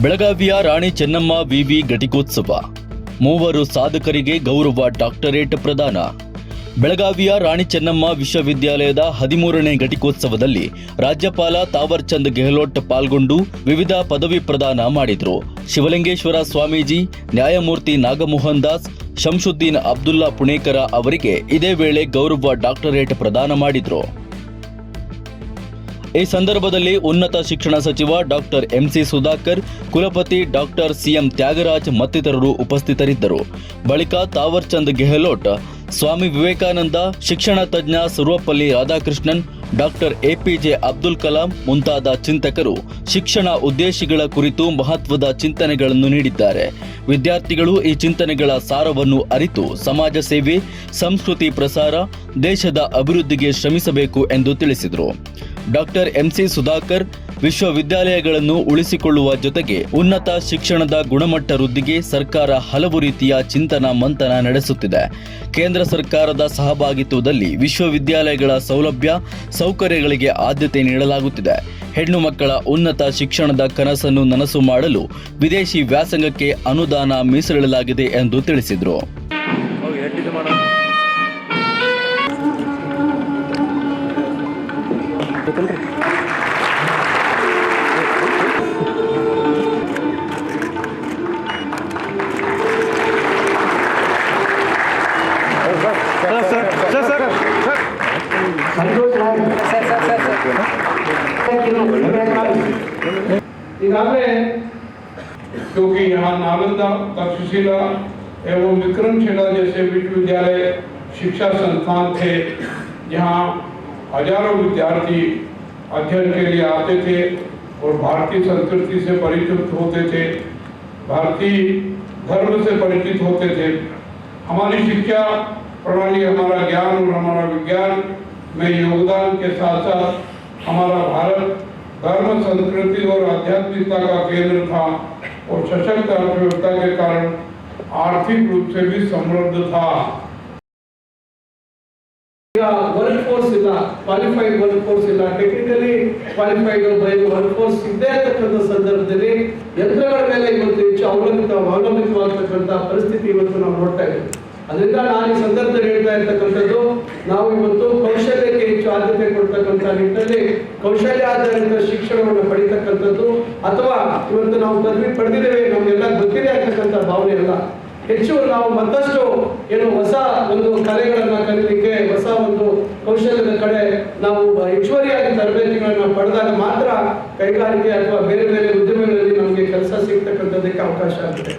ಬೆಳಗಾವಿಯ ರಾಣಿ ಚೆನ್ನಮ್ಮ ವಿವಿ ಘಟಿಕೋತ್ಸವ. ಮೂವರು ಸಾಧಕರಿಗೆ ಗೌರವ ಡಾಕ್ಟರೇಟ್ ಪ್ರದಾನ. ಬೆಳಗಾವಿಯ ರಾಣಿ ಚೆನ್ನಮ್ಮ ವಿಶ್ವವಿದ್ಯಾಲಯದ ಹದಿಮೂರನೇ ಘಟಿಕೋತ್ಸವದಲ್ಲಿ ರಾಜ್ಯಪಾಲ ತಾವರ್ಚಂದ್ ಗೆಹ್ಲೋಟ್ ಪಾಲ್ಗೊಂಡು ವಿವಿಧ ಪದವಿ ಪ್ರದಾನ ಮಾಡಿದರು. ಶಿವಲಿಂಗೇಶ್ವರ ಸ್ವಾಮೀಜಿ, ನ್ಯಾಯಮೂರ್ತಿ ನಾಗಮೋಹನ್ ದಾಸ್, ಶಂಶುದ್ದೀನ್ ಅಬ್ದುಲ್ಲಾ ಪುಣೇಕರ ಅವರಿಗೆ ಇದೇ ವೇಳೆ ಗೌರವ ಡಾಕ್ಟರೇಟ್ ಪ್ರದಾನ ಮಾಡಿದರು. ಈ ಸಂದರ್ಭದಲ್ಲಿ ಉನ್ನತ ಶಿಕ್ಷಣ ಸಚಿವ ಡಾಕ್ಟರ್ ಎಂಸಿ ಸುಧಾಕರ್, ಕುಲಪತಿ ಡಾಕ್ಟರ್ ಸಿಎಂ ತ್ಯಾಗರಾಜ್ ಮತ್ತಿತರರು ಉಪಸ್ಥಿತರಿದ್ದರು. ಬಳಿಕ ತಾವರ್ಚಂದ್ ಗೆಹ್ಲೋಟ್, ಸ್ವಾಮಿ ವಿವೇಕಾನಂದ, ಶಿಕ್ಷಣ ತಜ್ಞ Sarvepalli Radhakrishnan, doctor A P J Abdul Kalam ಮುಂತಾದ ಚಿಂತಕರು ಶಿಕ್ಷಣ ಉದ್ದೇಶಗಳ ಕುರಿತು ಮಹತ್ವದ ಚಿಂತನೆಗಳನ್ನು ನೀಡಿದ್ದಾರೆ. ವಿದ್ಯಾರ್ಥಿಗಳು ಈ ಚಿಂತನೆಗಳ ಸಾರವನ್ನು ಅರಿತು ಸಮಾಜ ಸೇವೆ, ಸಂಸ್ಕೃತಿ ಪ್ರಸಾರ, ದೇಶದ ಅಭಿವೃದ್ಧಿಗೆ ಶ್ರಮಿಸಬೇಕು ಎಂದು ತಿಳಿಸಿದರು. ಡಾಕ್ಟರ್ ಎಂಸಿ ಸುಧಾಕರ್ ವಿಶ್ವವಿದ್ಯಾಲಯಗಳನ್ನು ಉಳಿಸಿಕೊಳ್ಳುವ ಜೊತೆಗೆ ಉನ್ನತ ಶಿಕ್ಷಣದ ಗುಣಮಟ್ಟ ವೃದ್ಧಿಗೆ ಸರ್ಕಾರ ಹಲವು ರೀತಿಯ ಚಿಂತನ ಮಂಥನ ನಡೆಸುತ್ತಿದೆ. ಕೇಂದ್ರ ಸರ್ಕಾರದ ಸಹಭಾಗಿತ್ವದಲ್ಲಿ ವಿಶ್ವವಿದ್ಯಾಲಯಗಳ ಸೌಲಭ್ಯ, ಸೌಕರ್ಯಗಳಿಗೆ ಆದ್ಯತೆ ನೀಡಲಾಗುತ್ತಿದೆ. ಹೆಣ್ಣು ಮಕ್ಕಳ ಉನ್ನತ ಶಿಕ್ಷಣದ ಕನಸನ್ನು ನನಸು ಮಾಡಲು ವಿದೇಶಿ ವ್ಯಾಸಂಗಕ್ಕೆ ಅನುದಾನ ಮೀಸಲಿಡಲಾಗಿದೆ ಎಂದು ತಿಳಿಸಿದರು. ಈಗಾಗಲೇ क्योंकि यहाँ नालंदा तक्षशिला एवं विक्रमशिला जैसे विश्वविद्यालय शिक्षा संस्थान थे जहाँ हज़ारों विद्यार्थी अध्ययन के लिए आते थे और भारतीय संस्कृति से परिचित होते थे, भारतीय धर्म से परिचित होते थे। हमारी शिक्षा प्रणाली, हमारा ज्ञान और हमारा विज्ञान में योगदान के साथ साथ हमारा भारत धर्म, संस्कृति और आध्यात्मिकता का केंद्र था और सशक्त अर्थव्यवस्था के कारण आर्थिक रूप से भी समृद्ध था। ಈಗ ವರ್ಕ್ ಫೋರ್ಸ್ ಇಲ್ಲ ಕ್ವಾಲಿಫೈಡ್ ವರ್ಕ್ ಫೋರ್ಸ್ ಇಲ್ಲ. ಟೆಕ್ನಿಕಲಿ ಕ್ವಾಲಿಫೈಡ್ ವರ್ಕ್ ಫೋರ್ಸ್ ಇದ್ದೇ ಇರತಕ್ಕಂಥ ಸಂದರ್ಭದಲ್ಲಿ ಯಂತ್ರಗಳ ಮೇಲೆ ಇವತ್ತು ಹೆಚ್ಚು ಅವಲಂಬಿತ, ಅವಲಂಬಿತವಾಗತಕ್ಕಂಥ ಪರಿಸ್ಥಿತಿ ಇವತ್ತು ನಾವು ನೋಡ್ತಾ ಇದ್ದೀವಿ. ಅದರಿಂದ ನಾನು ಈ ಸಂದರ್ಭದಲ್ಲಿ ಹೇಳ್ತಾ ಇರ್ತಕ್ಕಂಥದ್ದು, ನಾವು ಇವತ್ತು ಕೌಶಲ್ಯಕ್ಕೆ ಹೆಚ್ಚು ಆದ್ಯತೆ ಕೊಡ್ತಕ್ಕಂಥ ನಿಟ್ಟಿನಲ್ಲಿ ಕೌಶಲ್ಯ ಆಧಾರಿತ ಶಿಕ್ಷಣವನ್ನು ಪಡಿತಕ್ಕಂಥದ್ದು, ಅಥವಾ ಇವತ್ತು ನಾವು ಪದವಿ ಪಡೆದಿದ್ದೇವೆ ನಮಗೆಲ್ಲ ಗೊತ್ತಿದೆ ಆಗ್ತಕ್ಕಂಥ ಭಾವನೆ ಅಲ್ಲ. ಹೆಚ್ಚು ನಾವು ಮತ್ತಷ್ಟು ಏನು ಹೊಸ ಒಂದು ಕಲೆಗಳನ್ನು ಕಲಿಲಿಕ್ಕೆ ಕೌಶಲ್ಯದ ಕಡೆ ನಾವು ಹೆಚ್ಚುವರಿಯಾಗಿ ತರಬೇತಿಗಳನ್ನು ಪಡೆದಾಗ ಮಾತ್ರ ಕೈಗಾರಿಕೆ ಅಥವಾ ಬೇರೆ ಬೇರೆ ಉದ್ಯಮಗಳಲ್ಲಿ ನಮಗೆ ಕೆಲಸ ಸಿಗ್ತಕ್ಕಂಥದ್ದಕ್ಕೆ ಅವಕಾಶ ಆಗುತ್ತೆ